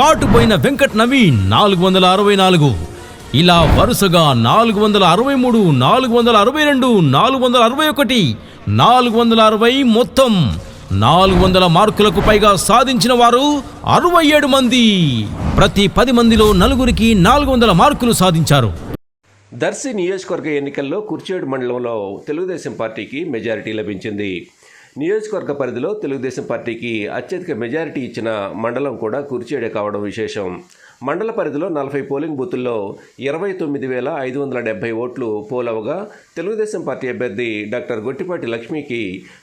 కాటుపోయిన వెంకట్ నవీన్ నాలుగు వందల అరవై నాలుగు ఇలా వరుసగా నాలుగు వందల అరవై మూడు నాలుగు వందల అరవై రెండు నాలుగు వందల అరవై ఒకటి నాలుగు వందల అరవై మొత్తం నాలుగు వందల మార్కులకు పైగా సాధించిన వారు అరవై ఏడు మంది. ప్రతి పది మందిలో నలుగురికి నాలుగు వందల మార్కులు సాధించారు. దర్శి నియోజకవర్గ ఎన్నికల్లో కుర్చేడు మండలంలో తెలుగుదేశం పార్టీకి మెజారిటీ లభించింది. నియోజకవర్గ పరిధిలో తెలుగుదేశం పార్టీకి అత్యధిక మెజారిటీ ఇచ్చిన మండలం కూడా కుర్చేడే కావడం విశేషం. మండల పరిధిలో నలభై పోలింగ్ బూతుల్లో ఇరవై తొమ్మిది వేల ఐదు వందల డెబ్బై ఓట్లు పోలవగా తెలుగుదేశం పార్టీ అభ్యర్థి డాక్టర్ గొట్టిపాటి లక్ష్మికి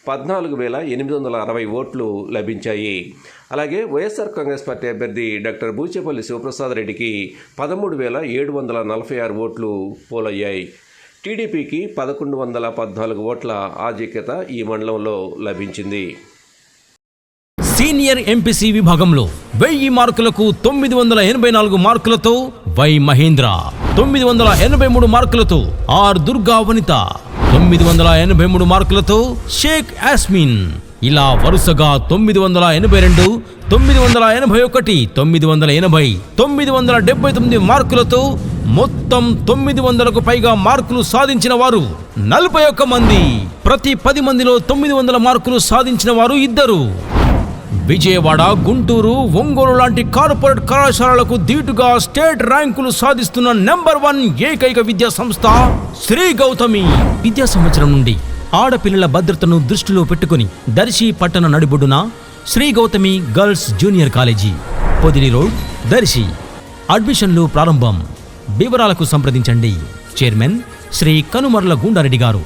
పద్నాలుగు వేల ఎనిమిది వందల అరవై ఓట్లు లభించాయి. అలాగే వైఎస్ఆర్ కాంగ్రెస్ పార్టీ అభ్యర్థి డాక్టర్ బూచేపల్లి శివప్రసాద్ రెడ్డికి పదమూడు వేల ఏడు వందల నలభై ఆరు ఓట్లు పోలయ్యాయి. టీడీపీకి పదకొండు వందల పద్నాలుగు ఓట్ల ఆధిక్యత ఈ మండలంలో లభించింది. సీనియర్ ఎంపీసీ విభాగంలో వెయ్యి మార్కులకు తొమ్మిది వందల ఎనభై నాలుగు మార్కులతో వై మహేంద్ర తొమ్మిది వందల ఎనభై మూడు మార్కులతో ఆర్ దుర్గా వనిత తొమ్మిది వందల ఎనభై మూడు మార్కులతో షేక్ యాస్మిన్ ఇలా వరుసగా తొమ్మిది వందల ఎనభై రెండు తొమ్మిది వందల ఎనభై ఒకటి తొమ్మిది వందల ఎనభై తొమ్మిది వందల డెబ్బై తొమ్మిది మార్కులతో మొత్తం తొమ్మిది వందలకు పైగా మార్కులు సాధించిన వారు నలభై ఒక్క మంది. ప్రతి పది మందిలో తొమ్మిది వందల మార్కులు సాధించిన వారు ఇద్దరు. విజయవాడ గుంటూరు ఒంగోలు లాంటి కార్పొరేట్ కళాశాలలకు ధీటుగా స్టేట్ ర్యాంకులు సాధిస్తున్న నెంబర్ వన్ ఏకైక విద్యా సంస్థ శ్రీ గౌతమి. విద్యా సంవత్సరం నుండి ఆడపిల్లల భద్రతను దృష్టిలో పెట్టుకుని దర్శి పట్టణ నడిబొడ్డున Sri Gautami girls junior college. Podili road Darsi. అడ్మిషన్లు ప్రారంభం. వివరాలకు సంప్రదించండి. చైర్మన్ శ్రీ కనుమర్ల గుండారెడ్డి గారు.